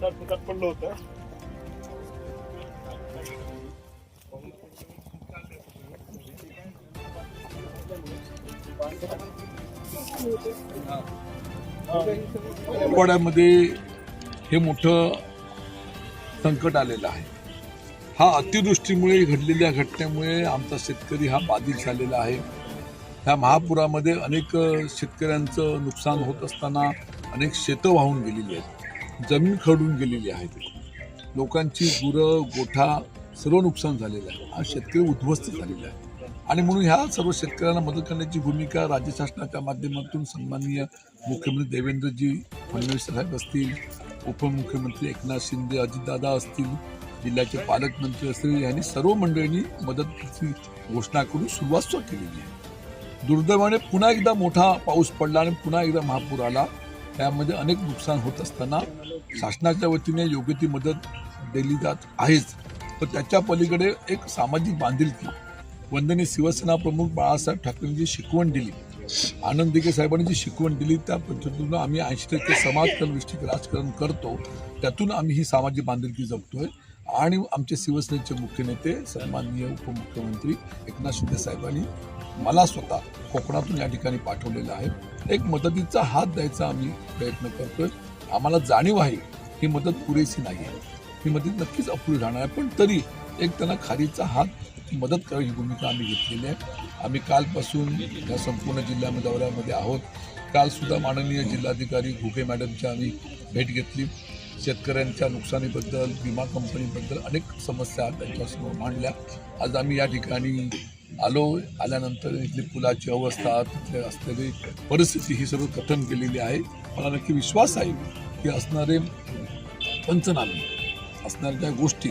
मोठं अपघात पडलं होतं. मराठवाड्यामध्ये हे मोठं संकट आलेलं आहे. हा अतिवृष्टीमुळे घडलेल्या घटनेमुळे आमचा शेतकरी हा बाधित झालेला आहे. ह्या महापुरामध्ये अनेक शेतकऱ्यांचं नुकसान होत असताना अनेक शेतं वाहून गेलेली आहेत. जमीन खरडून गेलेली आहे लोकांची गुरं गोठा सर्व नुकसान झालेलं आहे. हा शेतकरी उद्ध्वस्त झालेला आहे आणि म्हणून ह्या सर्व शेतकऱ्यांना मदत करण्याची भूमिका राज्य शासनाच्या माध्यमातून सन्माननीय मुख्यमंत्री देवेंद्रजी फडणवीस साहेब असतील उपमुख्यमंत्री एकनाथ शिंदे अजितदादा असतील जिल्ह्याचे पालकमंत्री असतील यांनी सर्व मंडळींनी मदतीची घोषणा करून सुरुवात केलेली आहे. दुर्दैवाने पुन्हा एकदा मोठा पाऊस पडला आणि पुन्हा एकदा महापूर आला. त्यामध्ये अनेक नुकसान होत असताना शासनाच्या वतीने योग्य ती मदत दिली जात आहेच. तर त्याच्या पलीकडे एक सामाजिक बांधिलकी वंदनी शिवसेना प्रमुख बाळासाहेब ठाकरेंची शिकवण दिली आनंद दिघे साहेबांनी जी शिकवण दिली त्या पद्धतीनं आम्ही ऐंशी टक्के समाजकारण राजकारण करतो. त्यातून आम्ही ही सामाजिक बांधिलकी जपतोय. आणि आमचे शिवसेनेचे मुख्य नेते सन्माननीय उपमुख्यमंत्री एकनाथ शिंदे साहेबांनी मला स्वतः कोकणातून या ठिकाणी पाठवलेलं आहे. एक मदतीचा हात द्यायचा आम्ही प्रयत्न करतोय. आम्हाला जाणीव आहे ही मदत पुरेशी नाही आहे. ही मदत नक्कीच अपुरी राहणार आहे पण तरी एक त्यांना खारीचा हात मदत करावी ही भूमिका आम्ही घेतलेली आहे. आम्ही कालपासून या संपूर्ण जिल्ह्यामध्ये दौऱ्यामध्ये आहोत. कालसुद्धा माननीय जिल्हाधिकारी घुगे मॅडमची आम्ही भेट घेतली. शेतकऱ्यांच्या नुकसानीबद्दल विमा कंपनीबद्दल अनेक समस्या त्यांच्यासमोर मांडल्या. आज आम्ही या ठिकाणी आलो. आल्यानंतर इथली पुलाची अवस्था तिथले असलेली परिस्थिती ही सर्व कथन केलेली आहे. मला नक्की विश्वास आहे की असणारे पंचनामे असणाऱ्या त्या गोष्टी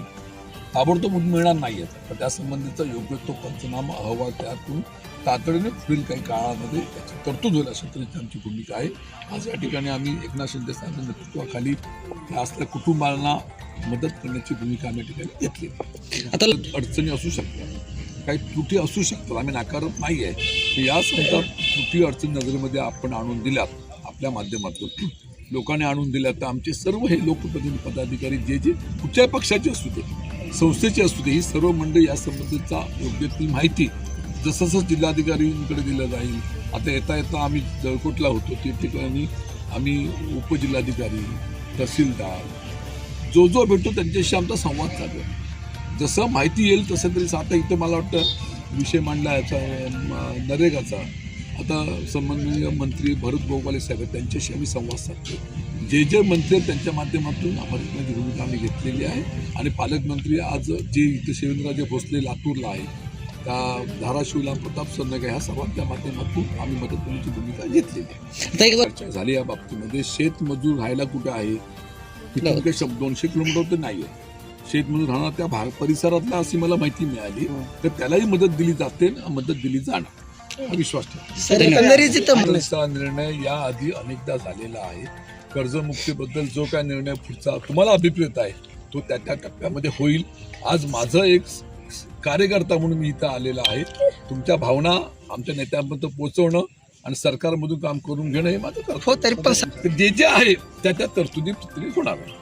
ताबडतोब मिळणार नाही आहेत पण त्यासंबंधीचा योग्य तो पंचनामा अहवाल त्यातून तातडीने पुढील काही काळामध्ये त्याची तरतूद होईल अशी तऱ्हेची आमची भूमिका आहे. आज या ठिकाणी आम्ही एकनाथ शिंदे साहेबांच्या नेतृत्वाखाली त्या असल्या कुटुंबांना मदत करण्याची भूमिका आम्ही या ठिकाणी घेतली. आता अडचणी असू शकतात काही त्रुटी असू शकतात आम्ही नाकारत नाही आहे. तर या समजा त्रुटी अडचणी नजरेमध्ये आपण आणून दिल्यात आपल्या माध्यमातून. लोकांनी आणून दिल्या तर आमचे सर्व हे लोकप्रतिनिधी पदाधिकारी जे जे कुठच्याही पक्षाचे असू दे संस्थेचे असू दे ही सर्व मंडळी या संबंधीचा योग्य ती माहिती जसं जिल्हाधिकारींकडे दिलं जाईल. आता येता येता आम्ही जळकोटला होतो. ते ठिकाणी आम्ही उपजिल्हाधिकारी तहसीलदार जो जो भेटतो त्यांच्याशी आमचा संवाद चालू आहे जसं माहिती येईल तसं तरी आता इथं मला वाटतं विषय मांडला याचा नरेगाचा. आता संबंधीय मंत्री भरत गोपाले साहेब आहेत, त्यांच्याशी आम्ही संवाद साधतो. जे जे मंत्री आहेत त्यांच्या माध्यमातून आम्हाला भूमिका आम्ही घेतलेली आहे. आणि पालकमंत्री आज जे इथं शिवेंद्रराजे भोसले लातूरला आहे त्या धाराशिवला प्रताप सरनगे ह्या सर्वांच्या माध्यमातून आम्ही मदत करण्याची भूमिका घेतलेली चर्चा झाली या बाबतीमध्ये शेतमजूर राहायला कुठे आहे? काही शब्द दोनशे किलोमीटर तर नाही आहे. शेतमजूर राहणार त्या भाग परिसरातला अशी मला माहिती मिळाली. तर त्यालाही मदत दिली जाते मदत दिली जाणार. हा. विश्वास ठेवा. निर्णय याआधी अनेकदा झालेला आहे. कर्जमुक्तीबद्दल जो काय निर्णय पुढचा तुम्हाला अभिप्रेत आहे तो त्या त्या टप्प्यामध्ये होईल. आज माझं एक कार्यकर्ता म्हणून मी इथं आलेला आहे तुमच्या भावना आमच्या नेत्यांपर्यंत पोहोचवणं आणि सरकारमधून काम करून घेणं हे माझं कर्तव्य. हो तरी पण जे जे आहे त्या त्या तरतुदी होणार आहे